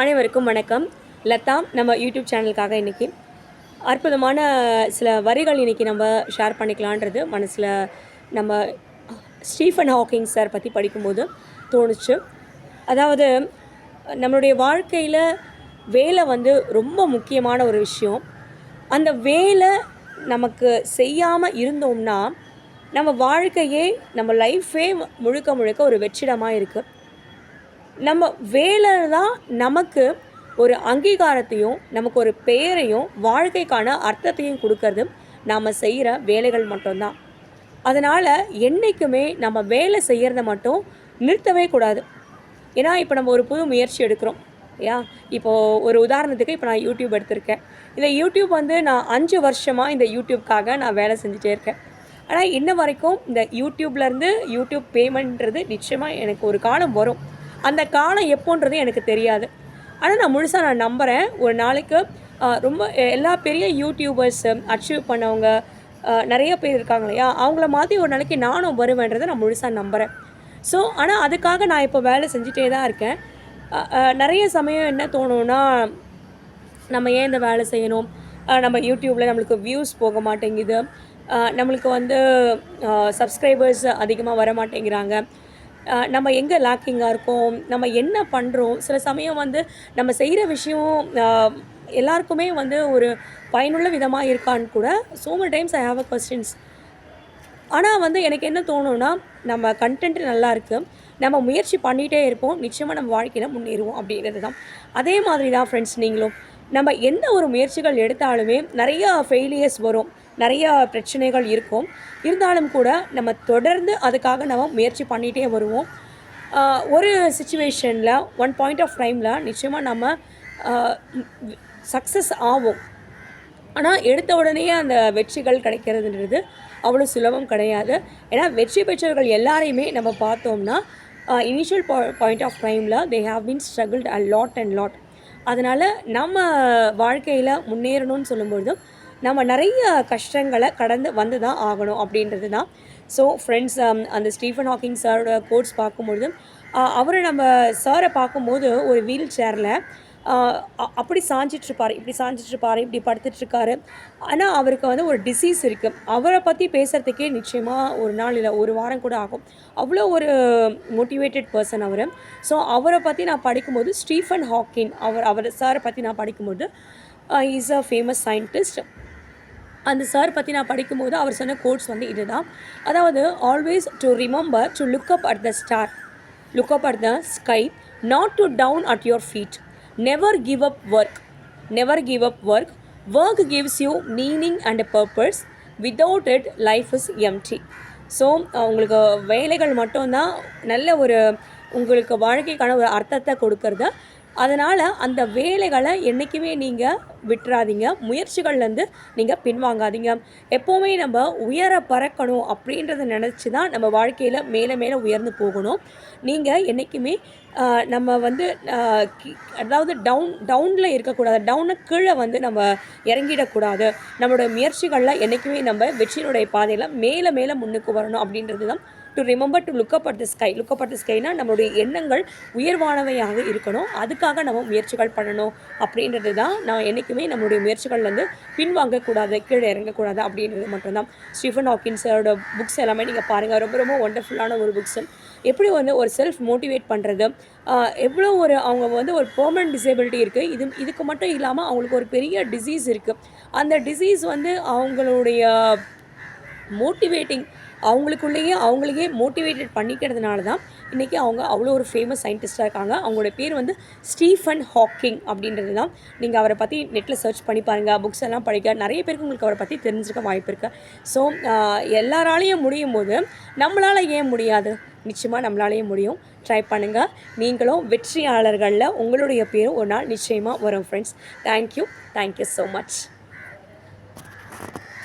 அனைவருக்கும் வணக்கம். லதா நம்ம யூடியூப் சேனலுக்காக இன்றைக்கி அற்புதமான சில வரிகள் இன்றைக்கி நம்ம ஷேர் பண்ணிக்கலான்றது மனசில் நம்ம ஸ்டீஃபன் ஹாக்கிங் சார் பற்றி படிக்கும்போது தோணுச்சு. அதாவது நம்மளுடைய வாழ்க்கையில் வேலை வந்து ரொம்ப முக்கியமான ஒரு விஷயம். அந்த வேலை நமக்கு செய்யாமல் இருந்தோம்னா நம்ம வாழ்க்கையே நம்ம லைஃபே முழுக்க முழுக்க ஒரு வெற்றிடமாக இருக்குது நம்ம வேலை தான் நமக்கு ஒரு அங்கீகாரத்தையும் நமக்கு ஒரு பெயரையும் வாழ்க்கைக்கான அர்த்தத்தையும் கொடுக்கறது நாம் செய்கிற வேலைகள் மட்டும்தான். அதனால் என்றைக்குமே நம்ம வேலை செய்கிறத மட்டும் நிறுத்தவே கூடாது. ஏன்னா இப்போ நம்ம ஒரு புது முயற்சி எடுக்கிறோம் இல்லையா? இப்போது ஒரு உதாரணத்துக்கு இப்போ நான் யூடியூப் எடுத்திருக்கேன். இந்த யூடியூப் வந்து நான் அஞ்சு வருஷமாக இந்த யூடியூப்காக நான் வேலை செஞ்சுட்டே இருக்கேன். ஆனால் இன்ன வரைக்கும் இந்த யூடியூப்லேருந்து யூடியூப் பேமெண்ட்ன்றது நிச்சயமாக எனக்கு ஒரு காலம் வரும். அந்த காலம் எப்போன்றது எனக்கு தெரியாது. ஆனால் நான் முழுசாக நான் நம்புகிறேன் ஒரு நாளைக்கு ரொம்ப எல்லா பெரிய யூடியூபர்ஸ் அச்சீவ் பண்ணவங்க நிறைய பேர் இருக்காங்க இல்லையா? அவங்கள மாதிரி ஒரு நாளைக்கு நானும் வருவேன்றதை நான் முழுசாக நம்புகிறேன் ஸோ ஆனால் அதுக்காக நான் இப்போ வேலை செஞ்சுட்டே தான் இருக்கேன். நிறைய சமயம் என்ன தோணும்னா நம்ம ஏன் இந்த வேலை செய்யணும்? நம்ம யூடியூப்பில் நம்மளுக்கு வியூஸ் போக மாட்டேங்குது. நம்மளுக்கு வந்து சப்ஸ்கிரைபர்ஸ் அதிகமாக வர மாட்டேங்கிறாங்க. நம்ம எங்கே லேக்கிங்காக இருக்கோம்? நம்ம என்ன பண்ணுறோம் சில சமயம் வந்து நம்ம செய்கிற விஷயம் எல்லாருக்குமே வந்து ஒரு பயனுள்ள விதமாக இருக்கான்னு கூட so many times I have a questions ஆனால் வந்து எனக்கு என்ன தோணும்னா நம்ம கண்டென்ட் நல்லா இருக்குது நம்ம முயற்சி பண்ணிகிட்டே இருப்போம். நிச்சயமாக நம்ம வாழ்க்கையில் முன்னேறுவோம் அப்படிங்கிறது தான். அதே மாதிரி தான் ஃப்ரெண்ட்ஸ் நீங்களும். நம்ம எந்த ஒரு முயற்சிகள் எடுத்தாலுமே நிறையா ஃபெயிலியர்ஸ் வரும். நிறைய பிரச்சனைகள் இருக்கும். இருந்தாலும் கூட நம்ம தொடர்ந்து அதுக்காக நம்ம முயற்சி பண்ணிகிட்டே வருவோம். ஒரு சுச்சுவேஷனில் ஒன் பாயிண்ட் ஆஃப் டைமில் நிச்சயமாக நம்ம சக்ஸஸ் ஆகும் ஆனால் எடுத்த உடனே அந்த வெற்றிகள் கிடைக்கிறதுன்றது அவ்வளோ சுலபம் கிடையாது. ஏன்னா வெற்றி பெற்றவர்கள் எல்லாரையுமே நம்ம பார்த்தோம்னா இனிஷியல் பாயிண்ட் ஆஃப் டைமில் they have been struggled a lot and lot அதனால் நம்ம வாழ்க்கையில் முன்னேறணும்னு சொல்லும்பொழுதும் நம்ம நிறைய கஷ்டங்களை கடந்து வந்து தான் ஆகணும் அப்படின்றது தான். ஸோ ஃப்ரெண்ட்ஸ் um, அந்த ஸ்டீஃபன் ஹாக்கிங் சாரோட கோட்ஸ் பார்க்கும்பொழுது அவரை நம்ம சாரை பார்க்கும்போது ஒரு வீல் சேரில் அப்படி சாஞ்சிட்ருப்பார் இப்படி சாஞ்சிட்ருப்பார் இப்படி படுத்துட்ருக்காரு ஆனால் அவருக்கு வந்து ஒரு டிசீஸ் இருக்குது அவரை பற்றி பேசுகிறதுக்கே நிச்சயமாக ஒரு நாள் இல்லை ஒரு வாரம் கூட ஆகும். அவ்வளோ ஒரு மோட்டிவேட்டட் பர்சன் அவர். ஸோ அவரை பற்றி நான் படிக்கும்போது ஸ்டீஃபன் ஹாக்கின் அவர் அவர் சாரை பற்றி நான் படிக்கும்போது இஸ் அ ஃபேமஸ் சயின்டிஸ்ட் அந்த சார் பற்றி நான் படிக்கும்போது அவர் சொன்ன கோட்ஸ் வந்து இதுதான். அதாவது always to remember to look up at the star look up at the sky not to down at your feet never give up work never give up work work gives you meaning and purpose without it life is empty so உங்களுக்கு வேலைகள் மட்டும்தான் நல்ல ஒரு உங்களுக்கு வாழ்க்கைக்கான ஒரு அர்த்தத்தை கொடுக்கறது அதனால் அந்த வேலைகளை என்றைக்குமே நீங்கள் விட்டுறாதீங்க. முயற்சிகள்லேருந்து நீங்கள் பின்வாங்காதீங்க. எப்போவுமே நம்ம உயர பறக்கணும் அப்படின்றத நினச்சி தான் நம்ம வாழ்க்கையில் மேலே மேலே உயர்ந்து போகணும். நீங்கள் என்றைக்குமே நம்ம வந்து கி- அதாவது டவுன் டவுனில் இருக்கக்கூடாது. டவுனு கீழே வந்து நம்ம இறங்கிடக்கூடாது. நம்மளோட முயற்சிகளில் என்றைக்குமே நம்ம வெற்றியினுடைய பாதையில் மேலே மேலே முன்னுக்கு வரணும் அப்படின்றது தான் to remember to look up at the sky look up at the ஸ்கைனா நம்மளுடைய எண்ணங்கள் உயர்வானவையாக இருக்கணும். அதுக்காக நம்ம முயற்சிகள் பண்ணணும். அப்படின்றது தான் நான் என்றைக்குமே நம்மளுடைய முயற்சிகள்லேருந்து பின்வாங்கக்கூடாது கீழே இறங்கக்கூடாது அப்படின்றது மட்டும்தான். ஸ்டீஃபன் ஹாக்கின்ஸோட புக்ஸ் எல்லாமே நீங்கள் பாருங்கள் ரொம்ப ரொம்ப ஒண்டர்ஃபுல்லான ஒரு புக்ஸ். எப்படி வந்து ஒரு செல்ஃப் மோட்டிவேட் பண்ணுறது எவ்வளோ ஒரு அவங்க வந்து ஒரு பெர்மனன்ட் டிசேபிலிட்டி இருக்குது இது இதுக்கு மட்டும் இல்லாமல் அவங்களுக்கு ஒரு பெரிய டிசீஸ் இருக்குது அந்த டிசீஸ் வந்து அவங்களுடைய மோட்டிவேட்டிங் அவங்களுக்குள்ளேயே அவங்களையே மோட்டிவேட்டட் பண்ணிக்கிறதுனால தான் இன்றைக்கி அவங்க அவ்வளோ ஒரு ஃபேமஸ் சயின்டிஸ்ட்டாக இருக்காங்க. அவங்களோட பேர் வந்து ஸ்டீஃபன் ஹாக்கிங் அப்படின்றது தான். நீங்கள் அவரை பற்றி நெட்டில் சர்ச் பண்ணி பாருங்கள் புக்ஸ் எல்லாம் படிக்க நிறைய பேருக்கு உங்களுக்கு அவரை பற்றி தெரிஞ்சிருக்க வாய்ப்பு இருக்குது ஸோ எல்லாராலையும் முடியும் போது நம்மளால் ஏன் முடியாது? நிச்சயமாக நம்மளாலேயும் முடியும். ட்ரை பண்ணுங்கள் நீங்களும் வெற்றியாளர்களில் உங்களுடைய பேரும் ஒரு நாள் நிச்சயமாக வரும் friends thank you thank you so much